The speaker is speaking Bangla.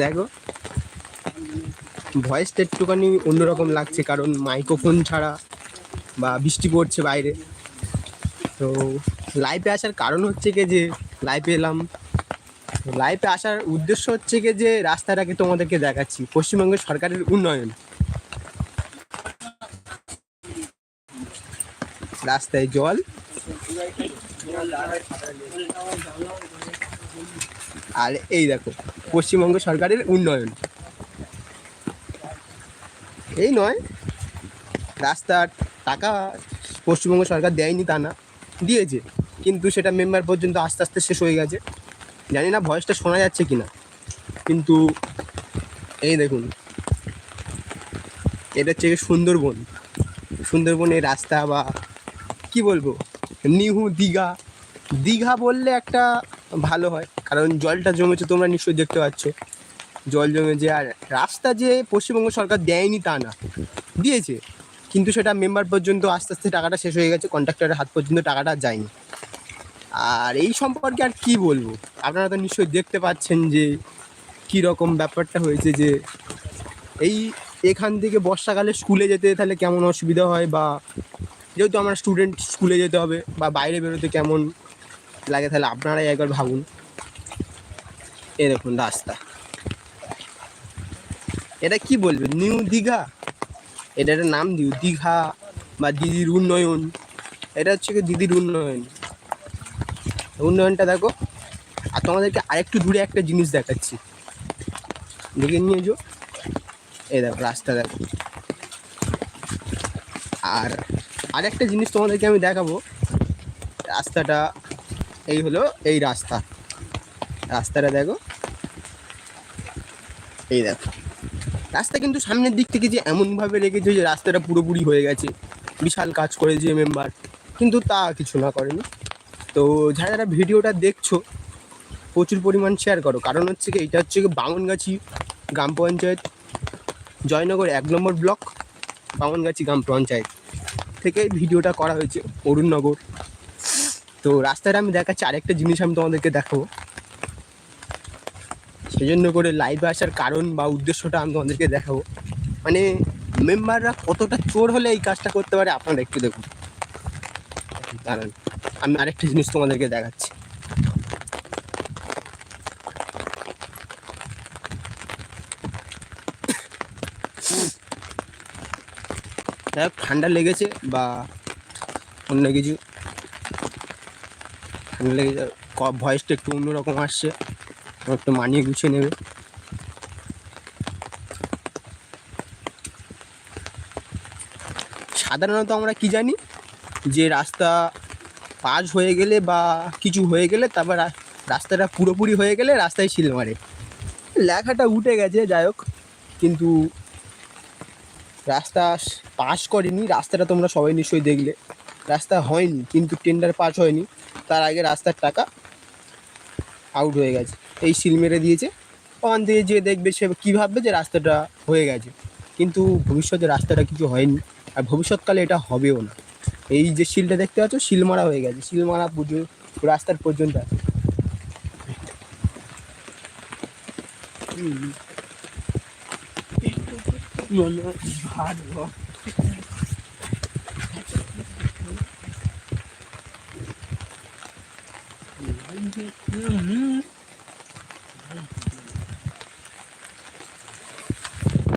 দেখো। ভয়েসটা একটুখানি অন্যরকম লাগছে, কারণ মাইক্রোফোন ছাড়া বা বৃষ্টি পড়ছে বাইরে। তো লাইভে আসার কারণ হচ্ছে কি যে লাইভে এলাম। লাইভে আসার উদ্দেশ্য হচ্ছে কি যে, রাস্তাটাকে তোমাদেরকে দেখাচ্ছি পশ্চিমবঙ্গের সরকারের উন্নয়ন। রাস্তায় জল। আর এই দেখো, পশ্চিমবঙ্গ সরকারের উন্নয়ন। এই নয়, রাস্তার টাকা পশ্চিমবঙ্গ সরকার দেয়নি তা না, দিয়েছে। কিন্তু সেটা মেম্বার পর্যন্ত আস্তে আস্তে শেষ হয়ে গেছে। জানি না ভয়েসটা শোনা যাচ্ছে কি না কিন্তু এই দেখুন, এটা হচ্ছে সুন্দরবন। সুন্দরবনের রাস্তা বা কি বলব, নিহু দীঘা। দীঘা বললে একটা ভালো হয়। কারণ জলটা জমেছে, তোমরা নিশ্চয়ই দেখতে পাচ্ছ। জল জমেছে, আর রাস্তা যে পশ্চিমবঙ্গ সরকার দেয়নি তা না, দিয়েছে। কিন্তু সেটা মেম্বার পর্যন্ত আস্তে আস্তে টাকাটা শেষ হয়ে গেছে কন্ট্রাক্টরের হাত পর্যন্ত টাকাটা যায়নি। আর এই সম্পর্কে আর কি বলব? আপনারা তো নিশ্চয়ই দেখতে পাচ্ছেন যে কী রকম ব্যাপারটা হয়েছে যে এই এখান থেকে বর্ষাকালে স্কুলে যেতে তাহলে কেমন অসুবিধা হয়? বা যেহেতু আমরা স্টুডেন্ট স্কুলে যেতে হবে, বা বাইরে বেরোতে কেমন লাগে তাহলে আপনারাই একবার ভাবুন। এ দেখুন রাস্তা। এটা কি বলবে? নিউ দীঘা? এটা একটা নাম দিও দীঘা বা দিদির উন্নয়ন। এটা হচ্ছে কি দিদির উন্নয়ন। উন্নয়নটা দেখো, আর তোমাদেরকে আরেকটু দূরে একটা জিনিস দেখাচ্ছি। দেখে নিয়ে যাও। এই দেখো, রাস্তা দেখো। আর আরেকটা জিনিস তোমাদেরকে আমি দেখাবো। রাস্তাটা এই হলো এই রাস্তা। রাস্তাটা দেখো। এই দেখো। রাস্তা কিন্তু সামনের দিক থেকে যে এমনভাবে রেখেছে যে রাস্তাটা পুরোপুরি হয়ে গেছে। বিশাল কাজ করেছে মেম্বার কিন্তু তা কিছু না করেনি। তো যারা যারা ভিডিওটা দেখছ, প্রচুর পরিমাণ শেয়ার করো। কারণ হচ্ছে কি, এটা হচ্ছে কি বামনগাছি গ্রাম পঞ্চায়েত, জয়নগর এক নম্বর ব্লক বামনগাছি গ্রাম পঞ্চায়েত থেকে ভিডিওটা করা হয়েছে অরুণনগর। তো রাস্তাটা আমি দেখাচ্ছি, আরেকটা জিনিস আমি তোমাদেরকে দেখাবো। সেজন্য করে লাইভে আসার কারণ বা উদ্দেশ্যটা আমি তোমাদেরকে দেখাবো। মানে মেম্বাররা কতটা চোর হলে এই কাজটা করতে পারে আপনারা একটু দেখুন। দাঁড়ান, আমি আরেকটা জিনিস তোমাদেরকে দেখাচ্ছি। যাই ঠান্ডা লেগেছে বা অন্য কিছু। ঠান্ডা লেগেছে ভয়েসটা একটু অন্যরকম আসছে। একটু মানিয়ে গুছিয়ে নেবে। সাধারণত আমরা কি জানি? যে রাস্তা পাস হয়ে গেলে বা কিছু হয়ে গেলে তারপর রাস্তাটা পুরোপুরি হয়ে গেলে রাস্তায় শিল মারে। লেখাটা উঠে গেছে, যাই হোক। কিন্তু রাস্তা পাস করেনি, রাস্তাটা তোমরা সবাই নিশ্চয়ই দেখলে। রাস্তা হয়নি, কিন্তু টেন্ডার পাস হয়নি। তার আগে রাস্তার টাকা আউট হয়ে গেছে। এই সিল মেরে দিয়েছে। ওখান থেকে যে দেখবে সে কী ভাববে যে রাস্তাটা হয়ে গেছে। কিন্তু ভবিষ্যতে রাস্তাটা কিছু হয়নি। আর ভবিষ্যৎকালে এটা হবেও না। এই যে শিলটা দেখতে পাচ্ছ শিল মারা হয়ে গেছে। শিল মারা পুজো, রাস্তার পর্যন্ত আছে। 嗯。